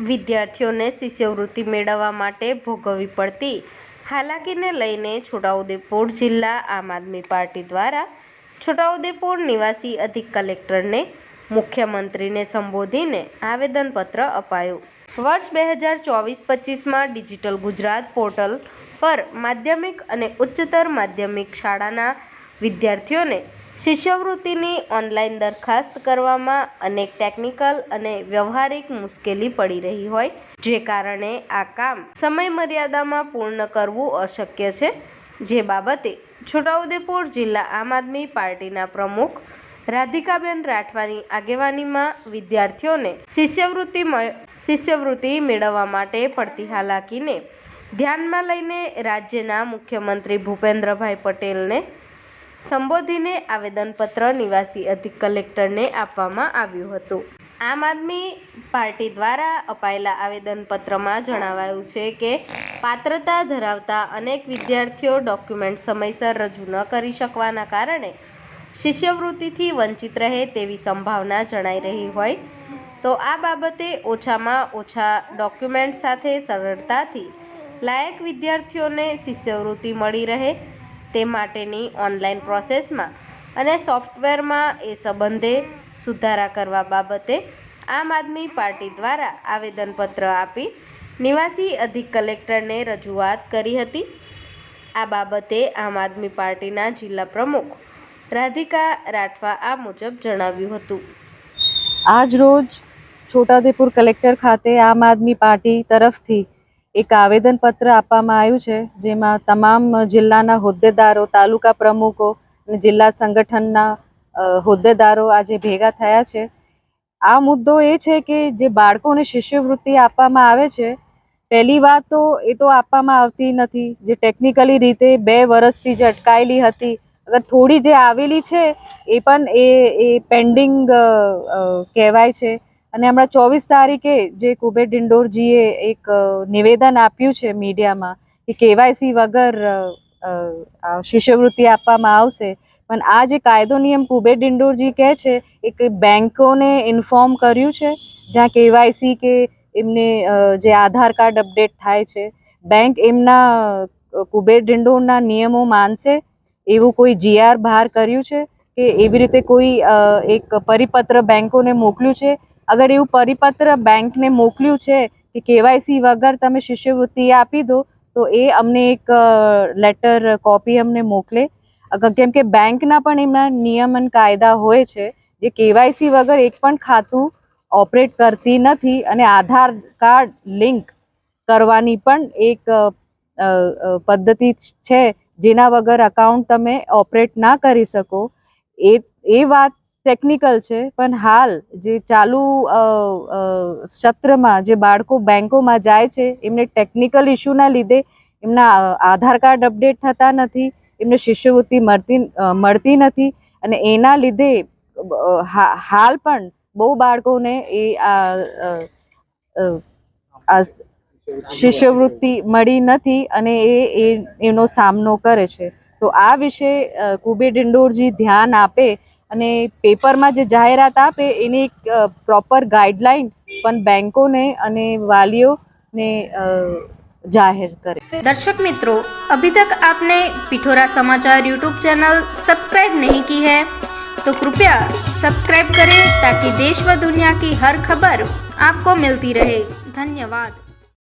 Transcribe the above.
વિદ્યાર્થીઓને શિષ્યવૃત્તિ મેળવવા માટે ભોગવવી પડતી. હાલાકીને લઈને છોટાઉદેપુર જિલ્લા આમ આદમી પાર્ટી દ્વારા છોટાઉદેપુર નિવાસી અધિક કલેક્ટરને, મુખ્યમંત્રીને સંબોધીને આવેદનપત્ર અપાયું. વર્ષ બે હજાર ચોવીસ પચીસમાં ડિજિટલ ગુજરાત પોર્ટલ પર માધ્યમિક અને ઉચ્ચતર માધ્યમિક શાળાના વિદ્યાર્થીઓને શિષ્યવૃત્તિની ઓનલાઈન દરખાસ્ત કરવામાં અનેક ટેકનિકલ અને વ્યવહારિક મુશ્કેલી પડી રહી હોય, જે કારણે આ કામ સમયમર્યાદામાં પૂર્ણ કરવું અશક્ય છે. જે બાબતે છોટાઉદેપુર જિલ્લા આમ આદમી પાર્ટીના પ્રમુખ રાધિકાબેન રાઠવાની આગેવાનીમાં વિદ્યાર્થીઓને શિષ્યવૃત્તિ શિષ્યવૃત્તિ મેળવવા માટે પડતી હાલાકીને ધ્યાનમાં લઈને રાજ્યના મુખ્યમંત્રી ભૂપેન્દ્રભાઈ પટેલને સંબોધીને આવેદનપત્ર નિવાસી અધિક કલેક્ટરને આપવામાં આવ્યું હતું. આમ આદમી પાર્ટી દ્વારા અપાયેલા આવેદનપત્રમાં જણાવાયું છે કે, પાત્રતા ધરાવતા અનેક વિદ્યાર્થીઓ ડોક્યુમેન્ટ સમયસર રજૂ ન કરી શકવાના કારણે શિષ્યવૃત્તિથી વંચિત રહે તેવી સંભાવના જણાઈ રહી હોય. તો આ બાબતે ઓછામાં ઓછા ડોક્યુમેન્ટ સાથે સરળતાથી લાયક વિદ્યાર્થીઓને શિષ્યવૃત્તિ મળી રહે. તે માટેની ઓનલાઈન પ્રોસેસમાં અને સોફ્ટવેરમાં એ સંબંધે સુધારા કરવા બાબતે આમ આદમી પાર્ટી દ્વારા આવેદનપત્ર આપી નિવાસી અધિક કલેક્ટરને રજૂઆત કરી હતી. આ બાબતે આમ આદમી પાર્ટીના જિલ્લા પ્રમુખ રાધિકા રાઠવા આ મુજબ જણાવ્યું હતું. આજ રોજ છોટાઉદેપુર કલેક્ટર ખાતે આમ આદમી પાર્ટી તરફથી એક આવેદનપત્ર આપવામાં આવ્યું છે, જેમાં તમામ જિલ્લાના હોદ્દેદારો, તાલુકા પ્રમુખો જિલ્લા સંગઠનના હોદ્દેદારો આજે ભેગા થયા છે. આ મુદ્દો એ છે કે જે બાળકોને શિષ્યવૃત્તિ આપવામાં આવે છે, પહેલી વાત તો એ તો આપવામાં આવતી નથી. જે ટેકનિકલી રીતે બે વર્ષથી જે અટકાયેલી હતી, અગર થોડી જે આવેલી છે, એ પણ એ એ પેન્ડિંગ કહેવાય છે. અને હમણાં ચોવીસ તારીખે જે કુબેર ડિંડોરજીએ એક નિવેદન આપ્યું છે મીડિયામાં કે કેવાયસી વગર શિષ્યવૃત્તિ આપવામાં આવશે, પણ આ જે કાયદો નિયમ કુબેર ડિંડોરજી કહે છે એ બેંકોને ઇન્ફોર્મ કર્યું છે, જ્યાં કેવાયસી કે એમને જે આધાર કાર્ડ અપડેટ થાય છે, બેંક એમના કુબેર ડિંડોરના નિયમો માનશે, એવું કોઈ જીઆર બહાર કર્યું છે કે એવી રીતે કોઈ એક પરિપત્ર બેંકોને મોકલ્યું છે અગર એવું પરિપત્ર બેંકને મોકલ્યું છે કે કેવાયસી વગર તમે શિષ્યવૃત્તિ આપી દો, તો એ અમને એક લેટર કોપી અમને મોકલે. કેમ કે બેંકના પણ એમના નિયમન કાયદા હોય છે જે કેવાયસી વગર એક પણ ખાતું ઓપરેટ કરતી નથી અને આધાર કાર્ડ લિંક કરવાની પણ એક પદ્ધતિ છે જેના વગર અકાઉન્ટ તમે ઓપરેટ ના કરી શકો. એ એ વાત ટેકનિકલ છે, પણ હાલ જે ચાલુ સત્રમાં જે બાળકો બેંકોમાં જાય છે, એમને ટેકનિકલ ઇસ્યુના લીધે એમના આધાર કાર્ડ અપડેટ થતા નથી, એમને શિષ્યવૃત્તિ મળતી મળતી નથી અને એના લીધે હાલ પણ બહુ બાળકોને એ આ શિષ્યવૃત્તિ મળી નથી અને એ એનો સામનો કરે છે. તો આ વિશે કુબેર ડિંડોરજી ધ્યાન આપે અને પેપરમાં જે જાહેરાત આપે એની એક પ્રોપર ગાઈડલાઈન પણ બેંકોને અને વાલીઓને અ, જાહેર કરે दर्शक मित्रों अभी तक आपने पिठोरा समाचार यूट्यूब चैनल सब्सक्राइब नहीं की है तो कृपया सब्सक्राइब करें ताकि देश व दुनिया की हर खबर आपको मिलती रहे धन्यवाद